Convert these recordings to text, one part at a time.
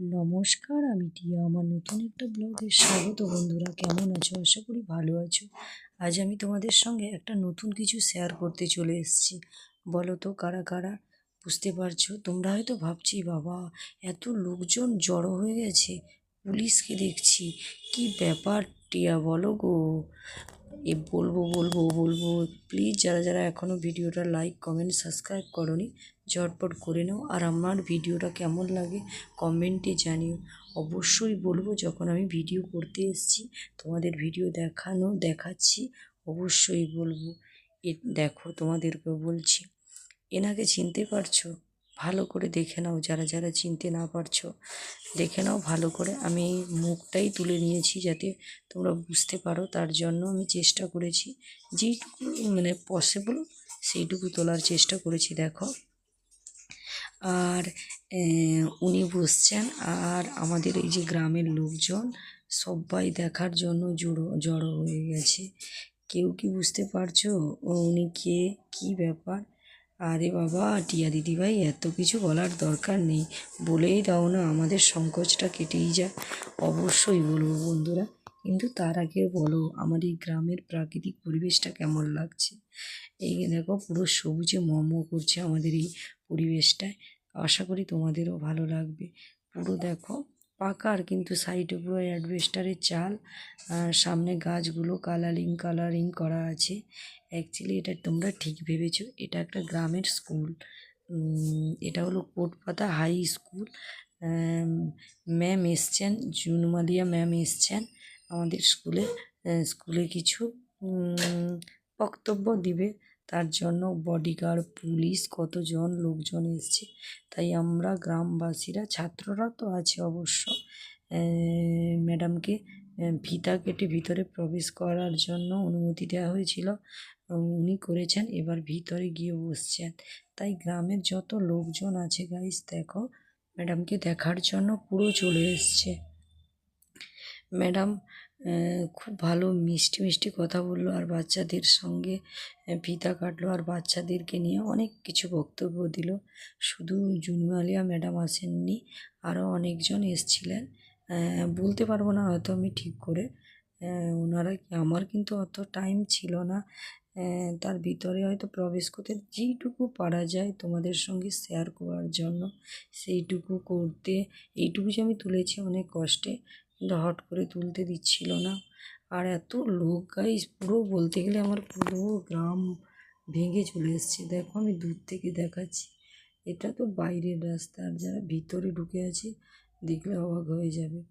নমস্কার, আমি টিয়া। আমার নতুন একটা ব্লগে স্বাগত বন্ধুরা। কেমন আছো? আশা করি ভালো আছো। আজ আমি তোমাদের সঙ্গে একটা নতুন কিছু শেয়ার করতে চলে এসেছি। বলো তো, কারা কারা? বুঝতে পারছ? তোমরা হয়তো ভাবছি, বাবা, এত লোকজন জড়ো হয়ে গেছে। পুলিশকে দেখছি। কি ব্যাপার টিয়া, বলো গো। এ বলব বলব বলব। প্লিজ যারা যারা এখনও ভিডিওটা লাইক কমেন্ট সাবস্ক্রাইব করনি, ঝটপট করে নাও। আর আমার ভিডিওটা কেমন লাগে কমেন্টে জানিও। অবশ্যই বলব, যখন আমি ভিডিও করতে এসেছি, তোমাদের ভিডিও দেখানো, দেখাচ্ছি, অবশ্যই বলব। এ দেখো তোমাদেরকে বলছি। এনাকে চিনতে পারছ? ভালো করে দেখে নাও, যারা যারা চিনতে না পারছ, দেখে নাও ভালো করে। আমি এই মুখটাই তুলে নিয়েছি যাতে তোমরা বুঝতে পারো, তার জন্য আমি চেষ্টা করেছি। যেইটুকু মানে পসিবল সেইটুকু তোলার চেষ্টা করেছি, দেখো। আর উনি বসছেন, আর আমাদের এই যে গ্রামের লোকজন সবাই দেখার জন্য জড়ো জড়ো হয়ে গেছে। কেউ কি বুঝতে পারছ? উনি কে? কী ব্যাপার? আরে বাবা, টিয়া দিদিভাই, এত কিছু বলার দরকার নেই। বলেই দাও না, আমাদের সংকোচটা কেটেই যায় অবশ্যই বলব বন্ধুরা, কিন্তু তার আগে বলো, আমার এই গ্রামের প্রাকৃতিক পরিবেশটা কেমন লাগছে? এই দেখো, পুরো সবুজে মম করছে আমাদের এই পরিবেশটায়। আশা করি তোমাদেরও ভালো লাগবে। পুরো দেখো পাকার কিন্তু সাইডে পুরো অ্যাডভেস্টারের চাল। আর সামনে গাছগুলো কালারিং কালারিং করা আছে। অ্যাকচুয়ালি এটা তোমরা ঠিক ভেবেছো, এটা একটা গ্রামের স্কুল এটা হলো কোটপাতা হাই স্কুল ম্যাম এসছেন, জুনমালিয়া ম্যাম এসছেন আমাদের স্কুলে স্কুলে কিছু বক্তব্য দিবে। তার জন্য বডিগার্ড পুলিশ কতজন লোকজন এসছে। তাই আমরা গ্রামবাসীরা, ছাত্ররা তো আছে অবশ্য ম্যাডামকে ফিতা কেটে ভিতরে প্রবেশ করার জন্য অনুমতি দেওয়া হয়েছিল উনি করেছেন, এবার ভিতরে গিয়ে বসছেন। তাই গ্রামের যত লোকজন আছে গাইস দেখো ম্যাডামকে দেখার জন্য পুরো চলে এসছে। ম্যাডাম খুব ভালো মিষ্টি মিষ্টি কথা বলল আর বাচ্চাদের সঙ্গে ফিতা কাটলো আর বাচ্চাদেরকে নিয়ে অনেক কিছু বক্তব্য দিল। শুধু জুনমালিয়া ম্যাডাম আসেননি আরও অনেকজন এসছিলেন। বলতে পারব না হয়তো আমি ঠিক করে। ওনারা আমার কিন্তু অত টাইম ছিল না। তার ভিতরে হয়তো প্রবেশ করতে, যেইটুকু পারা যায় তোমাদের সঙ্গে শেয়ার করার জন্য, সেইটুকু করতে, এইটুকু যে আমি তুলেছি অনেক কষ্টে। হট করে তুলতে দিচ্ছিল না। আর এত লোক গাইস পুরো বলতে গেলে আমার পুরো গ্রাম ভেঙে চলে এসছে। দেখো আমি দূর থেকে দেখাচ্ছি। এটা তো বাইরের রাস্তা, আর যারা ভিতরে ঢুকে আছে, দেখলে অবাক হয়ে যাবে।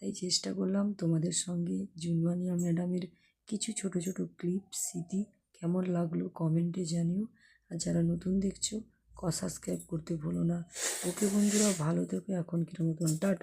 তাই চেষ্টা করলাম তোমাদের সঙ্গে, জুনমানিয়া ম্যাডামের কিছু ছোট ছোট ক্লিপ, স্মৃতি কেমন লাগল কমেন্টে জানিও। আর যারা নতুন দেখছ, ক সাবস্ক্রাইব করতে ভুলো না। ওকে বন্ধুরা, ভালো থেকো। এখন কিরম মতন, টাটা।